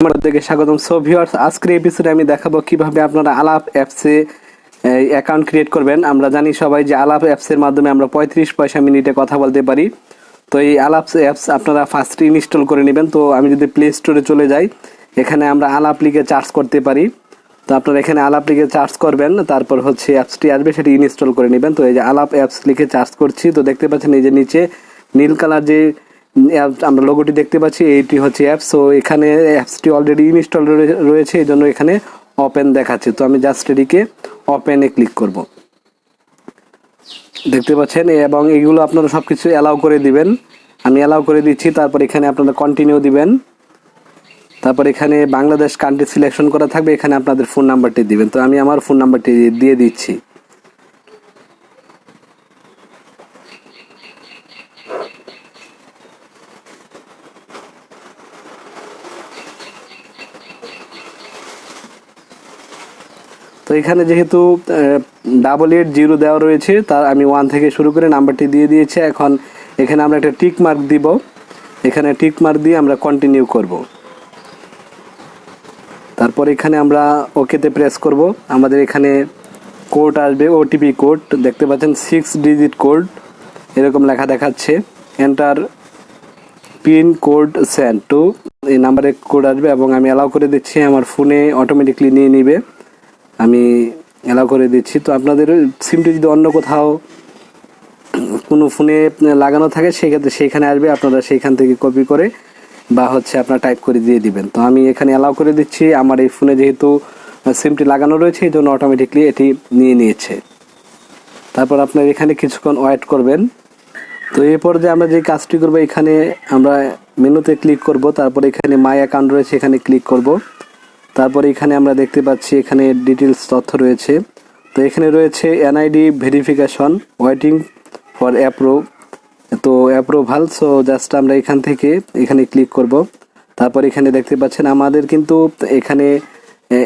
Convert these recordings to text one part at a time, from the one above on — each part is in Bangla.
আমার স্বাগতম। সো ভিউয়ার্স আজকের এপিসোডে আমি দেখাবো কীভাবে আপনারা আলাপ অ্যাপসে অ্যাকাউন্ট ক্রিয়েট করবেন। আমরা জানি সবাই যে আলাপ অ্যাপসের মাধ্যমে আমরা পঁয়ত্রিশ পয়সা মিনিটে কথা বলতে পারি। তো এই আলাপ অ্যাপস আপনারা ফার্স্ট ইনস্টল করে নেবেন। তো আমি যদি প্লে স্টোরে চলে যাই, এখানে আমরা আলাপ লিখে চার্জ করতে পারি। তো আপনারা এখানে আলাপ লিখে চার্জ করবেন, তারপর হচ্ছে অ্যাপসটি আসবে, সেটি ইনস্টল করে নেবেন। তো এই যে আলাপ অ্যাপস লিখে চার্জ করছি, তো দেখতে পাচ্ছেন এই যে নিচে নীল কালার যে আমরা লোগোটি দেখতে পাচ্ছি, এইটি হচ্ছে অ্যাপস তো এখানে অ্যাপসটি অলরেডি ইনস্টল রয়েছে, এই জন্য এখানে ওপেন দেখাচ্ছে। তো আমি জাস্ট এটিকে ওপেনে ক্লিক করব। দেখতে পাচ্ছেন, এবং এগুলো আপনারা সব কিছু অ্যালাউ করে দিবেন। আমি অ্যালাউ করে দিচ্ছি, তারপর এখানে আপনারা কন্টিনিউ দিবেন। তারপর এখানে বাংলাদেশ কান্ট্রি সিলেকশন করা থাকবে, এখানে আপনাদের ফোন নাম্বারটি দিবেন। তো আমি আমার ফোন নাম্বারটি দিয়ে দিচ্ছি। তো এখানে যেহেতু ডাবল এইট জিরো দেওয়া রয়েছে, তার আমি ওয়ান থেকে শুরু করে নাম্বারটি দিয়ে দিয়েছি। এখন এখানে আমরা একটা টিক মার্ক দিব। এখানে টিক মার্ক দিয়ে আমরা কন্টিনিউ করব। তারপর এখানে আমরা ওকেতে প্রেস করব। আমাদের এখানে কোড আসবে ওটিপি কোড দেখতে পাচ্ছেন সিক্স ডিজিট কোড এরকম লেখা দেখাচ্ছে। Enter pin code send to এই নাম্বারে কোড আসবে এবং আমি অ্যালাউ করে দিচ্ছি। আমার ফোনে অটোমেটিকলি নিয়ে নিবে। আমি অ্যালাউ করে দিচ্ছি। তো আপনাদের সিমটি যদি অন্য কোথাও কোনো ফোনে লাগানো থাকে, সেক্ষেত্রে সেইখানে আসবে, আপনারা সেইখান থেকে কপি করে বা হচ্ছে আপনার টাইপ করে দিয়ে দিবেন। তো আমি এখানে অ্যালাউ করে দিচ্ছি, আমার এই ফোনে যেহেতু সিমটি লাগানো রয়েছে, এই জন্য অটোমেটিকলি এটি নিয়ে নিয়েছে। তারপর আপনার এখানে কিছুক্ষণ ওয়েট করবেন। তো এরপর যে আমরা যে কাজটি করব, এখানে আমরা মেনুতে ক্লিক করব, তারপর এখানে মাই অ্যাকাউন্ট রয়েছে, এখানে ক্লিক করব। তারপর এখানে আমরা দেখতে পাচ্ছি এখানে ডিটেলস তথ্য রয়েছে। তো এখানে রয়েছে NID verification waiting for approve তো অ্যাপ্রুভাল সো জাস্ট আমরা এখান থেকে এখানে ক্লিক করব। তারপর এখানে দেখতে পাচ্ছেন আমাদের কিন্তু এখানে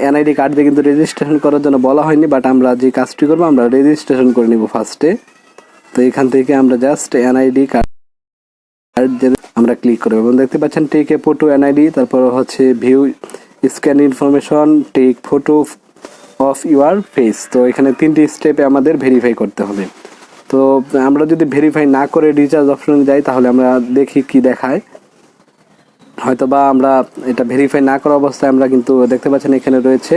এনআইডি কার্ড দিয়ে কিন্তু রেজিস্ট্রেশন করার জন্য বলা হয়নি বাট আমরা যে কাজটি করব, আমরা রেজিস্ট্রেশন করে নিব ফার্স্টে তো এখান থেকে আমরা জাস্ট এনআইডি কার্ড আমরা ক্লিক করব। এবং দেখতে পাচ্ছেন টেক ফটো এনআইডি তারপর হচ্ছে view scan information take photo of your face তো এখানে তিনটি স্টেপে আমাদের ভেরিফাই করতে হবে। তো আমরা যদি ভেরিফাই না করে রিচার্জ অপশনে যাই, তাহলে আমরা দেখি কি দেখায়। হয়তো বা আমরা এটা ভেরিফাই না করা অবস্থায় আমরা কিন্তু দেখতে পাচ্ছেন এখানে রয়েছে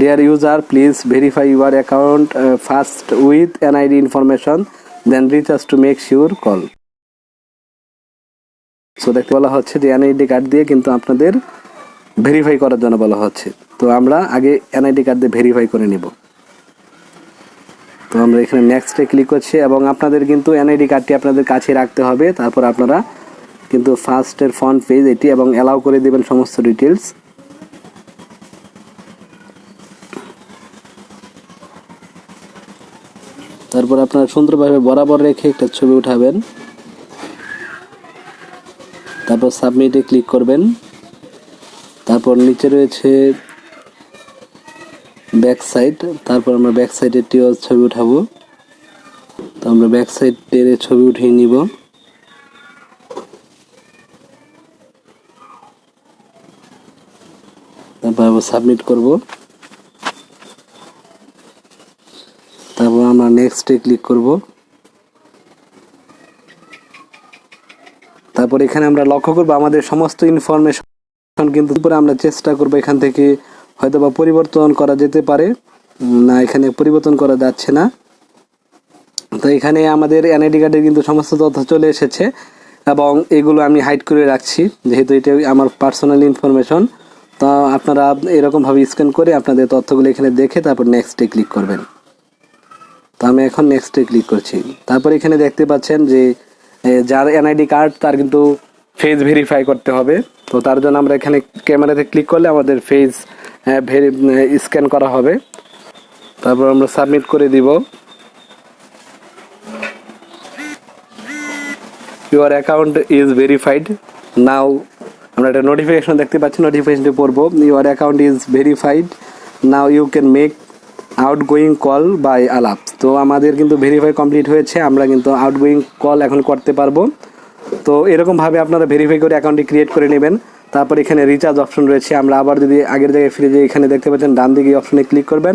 dear user please verify your account first with NID information then recharge to make sure call so দেখতে বলা হচ্ছে যে এনআইডি কার্ড দিয়ে কিন্তু আপনাদের ভেরিফাই করার জন্য বলা হচ্ছে। তো আমরা আগে এনআইডি কার্ড দিয়ে ভেরিফাই করে নিব। তো আমরা এখানে নেক্সটে ক্লিক করছি এবং আপনাদের কিন্তু এনআইডি কার্ডটি আপনাদের কাছে রাখতে হবে। তারপর আপনারা কিন্তু ফার্স্টের ফ্রন্ট পেজ এটি এবং অ্যালাউ করে দেবেন সমস্ত ডিটেলস তারপর আপনারা সুন্দরভাবে বরাবর রেখে একটা ছবি উঠাবেন। তারপর সাবমিটে ক্লিক করবেন। তারপর নিচে রয়েছে ব্যাক সাইড তারপর আমরা ব্যাক সাইডেরটিও ছবি উঠাবো। তো আমরা ব্যাক সাইড সাইডের ছবি উঠিয়ে নিব। তারপর আবার সাবমিট করব। তারপর আমরা নেক্সটে ক্লিক করব। তারপর এখানে আমরা লক্ষ্য করব আমাদের সমস্ত ইনফরমেশন কিন্তু উপরে আমরা চেষ্টা করব এখান থেকে হয়তো বা পরিবর্তন করা যেতে পারে। না, এখানে পরিবর্তন করা যাচ্ছে না। তো এখানে আমাদের এনআইডি কার্ডের কিন্তু সমস্ত তথ্য চলে এসেছে এবং এগুলো আমি হাইড করে রাখছি, যেহেতু এটা আমার পার্সোনাল ইনফরমেশন। তো আপনারা এরকমভাবে স্ক্যান করে আপনাদের তথ্যগুলো এখানে দেখে তারপর নেক্সটে ক্লিক করবেন। তো আমি এখন নেক্সটে ক্লিক করছি। তারপর এখানে দেখতে পাচ্ছেন যে যার এনআইডি কার্ড তার কিন্তু ফেস ভেরিফাই করতে হবে। তো তার জন্য আমরা এখানে ক্যামেরাতে ক্লিক করলে আমাদের ফেস ভেরি স্ক্যান করা হবে। তারপর আমরা সাবমিট করে দিব। Your account is verified now আমরা একটা নোটিফিকেশন দেখতে পাচ্ছি নোটিফিকেশনটি পড়ব। Your account is verified now you can make outgoing call by Alaap তো আমাদের কিন্তু ভেরিফাই কমপ্লিট হয়েছে, আমরা কিন্তু আউটগোয়িং কল এখন করতে পারব। তো এরকমভাবে আপনারা ভেরিফাই করে অ্যাকাউন্টটি ক্রিয়েট করে নেবেন। তারপর এখানে রিচার্জ অপশন রয়েছে। আমরা আবার যদি আগের জায়গায় ফিরে যাই এখানে দেখতে পাচ্ছেন, ডান দিকে অপশনে ক্লিক করবেন।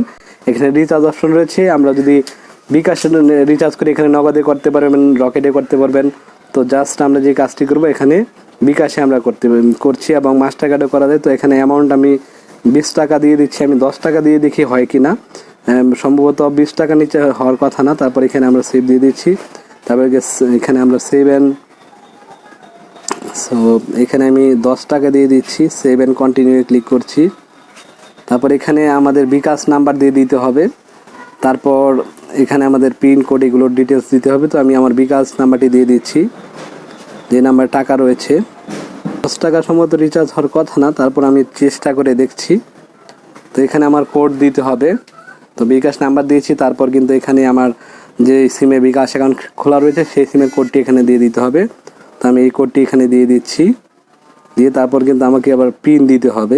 এখানে রিচার্জ অপশন রয়েছে। আমরা যদি বিকাশ রিচার্জ করে এখানে নগদে করতে পারবেন, রকেটে করতে পারবেন। তো জাস্ট আমরা যে কাজটি করব এখানে বিকাশে আমরা করতে করছি এবং মাস্টার কার্ডে করা যায়। তো এখানে অ্যামাউন্ট আমি বিশ টাকা দিয়ে দিচ্ছি। আমি দশ টাকা দিয়ে দেখি হয় কি না সম্ভবত বিশ টাকা নিচে হওয়ার কথা না। তারপর এখানে আমরা সেভ দিয়ে দিচ্ছি। তারপরে এখানে আমরা সেভ অ্যান্ড সো এখানে আমি দশ টাকা দিয়ে দিচ্ছি সেভ অ্যান্ড কন্টিনিউ ক্লিক করছি। তারপর এখানে আমাদের বিকাশ নাম্বার দিয়ে দিতে হবে। তারপর এখানে আমাদের পিন কোড এগুলোর ডিটেলস দিতে হবে, তো আমি আমার বিকাশ নাম্বারটি দিয়ে দিচ্ছি। যে নাম্বার টাকা রয়েছে। দশ টাকা সম্ভবত রিচার্জ হওয়ার কথা না, তারপর আমি চেষ্টা করে দেখছি। তো এখানে আমার কোড দিতে হবে। তো বিকাশ নাম্বার দিয়েছি, তারপর কিন্তু এখানে আমার যে সিমে বিকাশ অ্যাকাউন্ট খোলা রয়েছে, সেই সিমের কোডটি এখানে দিয়ে দিতে হবে। তো আমি এই কোডটি এখানে দিয়ে দিচ্ছি। দিয়ে তারপর কিন্তু আমাকে আবার পিন দিতে হবে।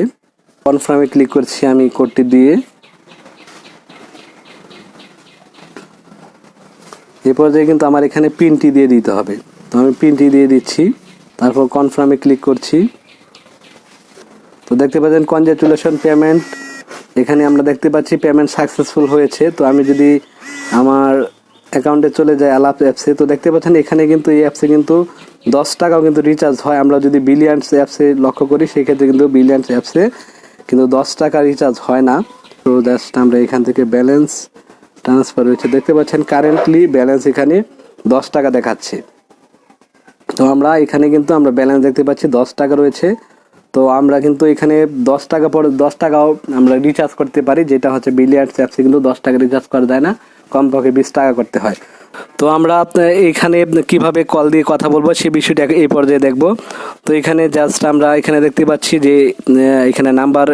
কনফার্মে ক্লিক করছি আমি কোডটি দিয়ে। এ পর্যায়ে কিন্তু আমার এখানে পিনটি দিয়ে দিতে হবে। তো আমি পিনটি দিয়ে দিচ্ছি। তারপর কনফার্মে ক্লিক করছি। তো দেখতে পাচ্ছেন কনগ্রেচুলেশন পেমেন্ট এখানে আমরা দেখতে পাচ্ছি পেমেন্ট সাকসেসফুল হয়েছে। তো আমি যদি আমার অ্যাকাউন্টে চলে যাই আলাপ অ্যাপসে তো দেখতে পাচ্ছেন এখানে কিন্তু এই অ্যাপসে কিন্তু দশ টাকাও কিন্তু রিচার্জ হয়। আমরা যদি বিলিয়ান্স অ্যাপসে লক্ষ্য করি, সেক্ষেত্রে কিন্তু বিলিয়ান্স অ্যাপসে কিন্তু দশ টাকা রিচার্জ হয় না। তো জাস্ট আমরা এখান থেকে ব্যালেন্স ট্রান্সফার হয়েছে। দেখতে পাচ্ছেন কারেন্টলি ব্যালেন্স এখানে দশ টাকা দেখাচ্ছে। তো আমরা এখানে কিন্তু আমরা ব্যালেন্স দেখতে পাচ্ছি, দশ টাকা রয়েছে। তো আমরা কিন্তু এখানে দশ টাকা পরে, দশ টাকাও আমরা রিচার্জ করতে পারি, যেটা হচ্ছে বিলিয়ার্স অ্যাপসে কিন্তু দশ টাকা রিচার্জ করা যায় না। কমপক্ষে বিশ টাকা করতে হয়। তো আমরা এখানে কীভাবে কল দিয়ে কথা বলব সে বিষয়টা এই পর্যায়ে দেখব। তো এখানে জাস্ট আমরা এখানে দেখতে পাচ্ছি যে এখানে নাম্বার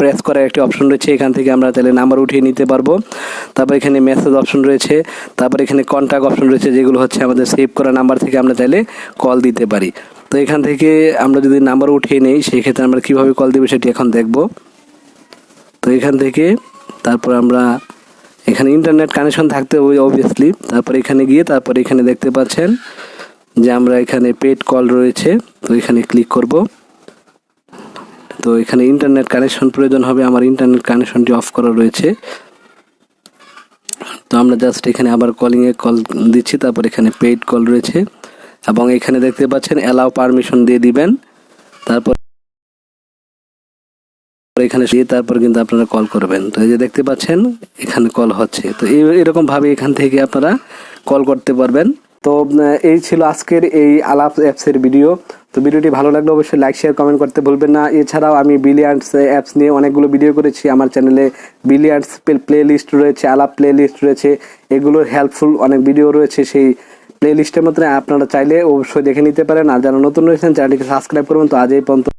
প্রেস করার একটি অপশন রয়েছে। এখান থেকে আমরা তাহলে নাম্বার উঠিয়ে নিতে পারব। তারপর এখানে মেসেজ অপশন রয়েছে। তারপর এখানে কন্ট্যাক্ট অপশন রয়েছে, যেগুলো হচ্ছে আমাদের সেভ করা নাম্বার থেকে আমরা চাইলে কল দিতে পারি। তো এখান থেকে আমরা যদি নাম্বার উঠিয়ে নেই সেই ক্ষেত্রে আমরা কীভাবে কল দিব সেটি এখন দেখব। তো এখান থেকে তারপর আমরা এখানে ইন্টারনেট কানেকশন থাকতে হবে অবভিয়াসলি তারপর এখানে গিয়ে, তারপর এখানে দেখতে পাচ্ছেন যে আমরা এখানে পেড কল রয়েছে, তো এখানে ক্লিক করব। তো এখানে ইন্টারনেট কানেকশন প্রয়োজন হবে, আমার ইন্টারনেট কানেকশনটি অফ করা রয়েছে। তো আমরা জাস্ট এখানে আবার কলিংয়ে কল দিচ্ছি, তারপর এখানে পেইড কল রয়েছে। এবং এখানে দেখতে পাচ্ছেন অ্যালাউ পারমিশন দিয়ে দিবেন। তারপর এখানে দিয়ে তারপর কিন্তু আপনারা কল করবেন। তো এই যে দেখতে পাচ্ছেন, এখানে কল হচ্ছে। তো এই এরকম ভাবে এখান থেকে আপনারা কল করতে পারবেন। তো এই ছিল আজকের এই আলাপ অ্যাপসের ভিডিও তো ভিডিওটি ভালো লাগলে অবশ্যই লাইক শেয়ার কমেন্ট করতে ভুলবেন না। এছাড়াও আমি বিলিয়ার্ডস অ্যাপস নিয়ে অনেকগুলো ভিডিও করেছি। আমার চ্যানেলে বিলিয়ার্ডস প্লে লিস্ট রয়েছে, আলাপ প্লে লিস্ট রয়েছে। এগুলোর হেল্পফুল অনেক ভিডিও রয়েছে। সেই প্লে লিস্টের মধ্যে আপনারা চাইলে অবশ্যই দেখে নিতে পারেন। আর যারা নতুন রয়েছেন, চ্যানেলটিকে সাবস্ক্রাইব করবেন। তো আজ এই পর্যন্ত।